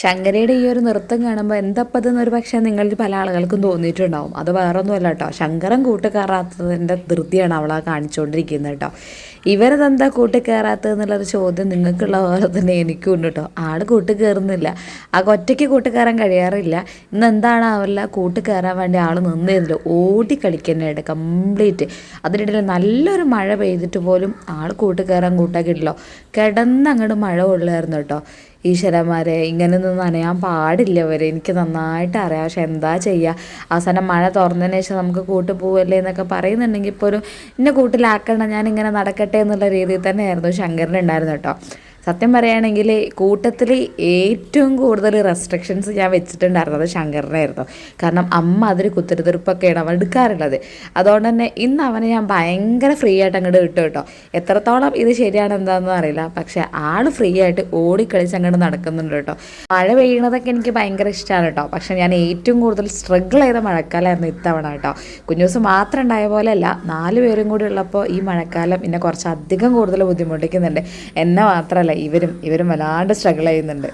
ശങ്കരയുടെ ഈ ഒരു നൃത്തം കാണുമ്പോൾ എന്തപ്പതെന്ന് ഒരു പക്ഷേ നിങ്ങളിൽ പല ആളുകൾക്കും തോന്നിയിട്ടുണ്ടാവും. അത് വേറൊന്നുമല്ല കേട്ടോ ശങ്കരൻ കൂട്ടുകയറാത്തതിന്റെ ധൃതിയാണ് അവളെ കാണിച്ചുകൊണ്ടിരിക്കുന്നത് കേട്ടോ ഇവരതെന്താ കൂട്ടുകയറാത്തത് എന്നുള്ളൊരു ചോദ്യം നിങ്ങൾക്കുള്ള പോലെ തന്നെ എനിക്കും ഉണ്ട് കേട്ടോ ആൾ കൂട്ടുകയറുന്നില്ല. ആ ഒറ്റയ്ക്ക് കൂട്ടുകയറാൻ കഴിയാറില്ല. ഇന്ന് എന്താണ് അവരുടെ കൂട്ടുകയറാൻ വേണ്ടി ആൾ നിന്നിരുന്നില്ല ഓടി കളിക്കുന്നതായിട്ട് കംപ്ലീറ്റ്. അതിനിടയിൽ നല്ലൊരു മഴ പെയ്തിട്ട് പോലും ആൾ കൂട്ടുകയറാൻ കൂട്ടാക്കിയിട്ടില്ലോ കിടന്നങ്ങോട്ട് മഴ കൊള്ളുമായിരുന്നു കേട്ടോ ഈശ്വരന്മാരെ ഇങ്ങനെയൊന്നും നനയാൻ പാടില്ല അവർ എനിക്ക് നന്നായിട്ട് അറിയാം. പക്ഷെ എന്താ ചെയ്യുക അവസാനം മഴ തുറന്നതിന് ശേഷം നമുക്ക് കൂട്ട് പോവല്ലേ എന്നൊക്കെ പറയുന്നുണ്ടെങ്കിൽ ഇപ്പോൾ ഒരു ഇന്ന ഞാൻ ഇങ്ങനെ നടക്കട്ടെ എന്നുള്ള രീതിയിൽ തന്നെയായിരുന്നു ശങ്കരനുണ്ടായിരുന്നു കേട്ടോ. സത്യം പറയുകയാണെങ്കിൽ കൂട്ടത്തിൽ ഏറ്റവും കൂടുതൽ റെസ്ട്രിക്ഷൻസ് ഞാൻ വെച്ചിട്ടുണ്ടായിരുന്നത് ശങ്കറിനായിരുന്നു. കാരണം അമ്മ അതിൽ കുത്തിരിതിരിപ്പൊക്കെയാണ് അവൻ എടുക്കാറുള്ളത്. അതുകൊണ്ട് തന്നെ ഇന്ന് അവനെ ഞാൻ ഭയങ്കര ഫ്രീ ആയിട്ട് അങ്ങോട്ട് വിട്ടു കേട്ടോ. എത്രത്തോളം ഇത് ശരിയാണ് എന്താണെന്ന് അറിയില്ല. പക്ഷേ ആൾ ഫ്രീ ആയിട്ട് ഓടിക്കളിച്ച് അങ്ങോട്ട് നടക്കുന്നുണ്ട് കേട്ടോ. മഴ പെയ്യണതൊക്കെ എനിക്ക് ഭയങ്കര ഇഷ്ടമാണ് കേട്ടോ. പക്ഷേ ഞാൻ ഏറ്റവും കൂടുതൽ സ്ട്രഗിൾ ചെയ്ത മഴക്കാലമായിരുന്നു ഇത്തവണ കേട്ടോ. കുഞ്ഞൂസ് മാത്രം ഉണ്ടായ പോലെയല്ല നാല് പേരും കൂടി ഉള്ളപ്പോൾ ഈ മഴക്കാലം എന്നെ കുറച്ച് അധികം കൂടുതൽ ബുദ്ധിമുട്ടിക്കുന്നുണ്ട്. എന്നെ മാത്രമല്ല ഇവരും ഇവരും വല്ലാണ്ട് സ്ട്രഗിൾ ചെയ്യുന്നുണ്ട്.